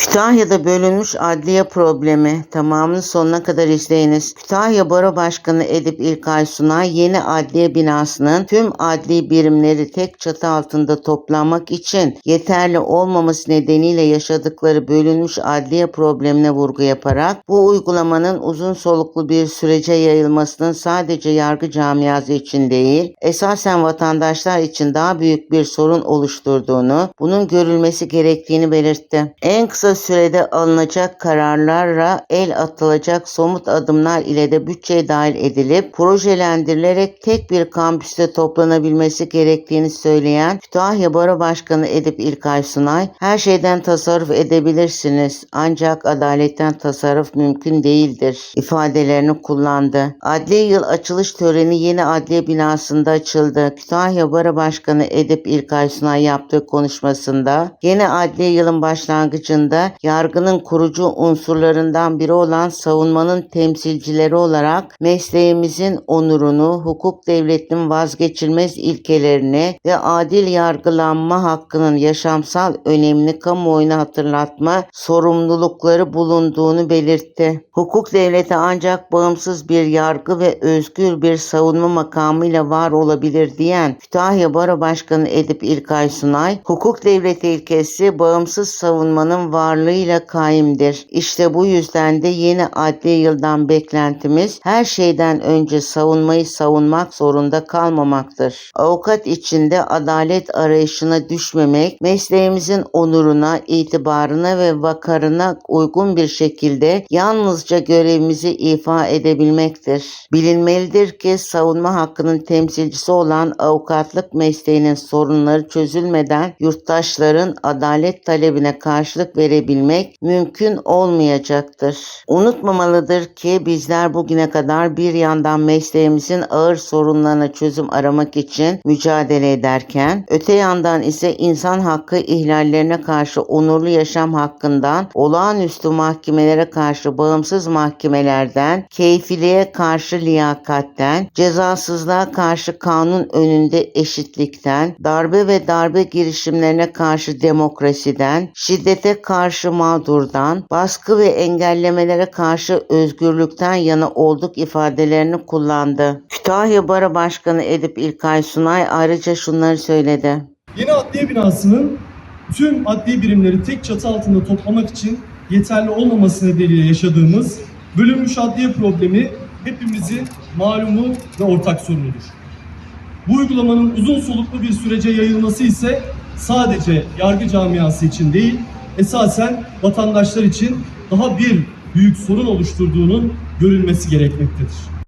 Kütahya'da bölünmüş adliye problemi. Tamamını sonuna kadar izleyiniz. Kütahya Baro Başkanı Edip İlkay Sunay yeni adliye binasının tüm adli birimleri tek çatı altında toplanmak için yeterli olmaması nedeniyle yaşadıkları bölünmüş adliye problemine vurgu yaparak bu uygulamanın uzun soluklu bir sürece yayılmasının sadece yargı camiası için değil, esasen vatandaşlar için daha büyük bir sorun oluşturduğunu, bunun görülmesi gerektiğini belirtti. En kısa sürede alınacak kararlarla el atılacak somut adımlar ile de bütçeye dahil edilip projelendirilerek tek bir kampüste toplanabilmesi gerektiğini söyleyen Kütahya Baro Başkanı Edip İlkay Sunay, her şeyden tasarruf edebilirsiniz ancak adaletten tasarruf mümkün değildir ifadelerini kullandı. Adli yıl açılış töreni yeni adliye binasında açıldı. Kütahya Baro Başkanı Edip İlkay Sunay yaptığı konuşmasında yeni adli yılın başlangıcında yargının kurucu unsurlarından biri olan savunmanın temsilcileri olarak mesleğimizin onurunu, hukuk devletinin vazgeçilmez ilkelerini ve adil yargılanma hakkının yaşamsal önemini kamuoyuna hatırlatma sorumlulukları bulunduğunu belirtti. Hukuk devleti ancak bağımsız bir yargı ve özgür bir savunma makamıyla var olabilir diyen Kütahya Baro Başkanı Edip İlkay Sunay, hukuk devleti ilkesi bağımsız savunmanın varlığıyla kaimdir. İşte bu yüzden de yeni adli yıldan beklentimiz her şeyden önce savunmayı savunmak zorunda kalmamaktır. Avukat içinde adalet arayışına düşmemek, mesleğimizin onuruna, itibarına ve vakarına uygun bir şekilde yalnızca görevimizi ifa edebilmektir. Bilinmelidir ki savunma hakkının temsilcisi olan avukatlık mesleğinin sorunları çözülmeden yurttaşların adalet talebine karşılık verebilmek mümkün olmayacaktır. Unutmamalıdır ki bizler bugüne kadar bir yandan mesleğimizin ağır sorunlarına çözüm aramak için mücadele ederken, öte yandan ise insan hakkı ihlallerine karşı onurlu yaşam hakkından, olağanüstü mahkemelere karşı bağımsız mahkemelerden, keyfiliğe karşı liyakatten, cezasızlığa karşı kanun önünde eşitlikten, darbe ve darbe girişimlerine karşı demokrasiden, şiddete karşı mağdurdan, baskı ve engellemelere karşı özgürlükten yana olduk ifadelerini kullandı. Kütahya Baro Başkanı Edip İlkay Sunay ayrıca şunları söyledi. Yeni adliye binasının tüm adli birimleri tek çatı altında toplamak için yeterli olmaması nedeniyle yaşadığımız bölünmüş adliye problemi hepimizin malumu ve ortak sorunudur. Bu uygulamanın uzun soluklu bir sürece yayılması ise sadece yargı camiası için değil, esasen vatandaşlar için daha bir büyük sorun oluşturduğunun görülmesi gerekmektedir.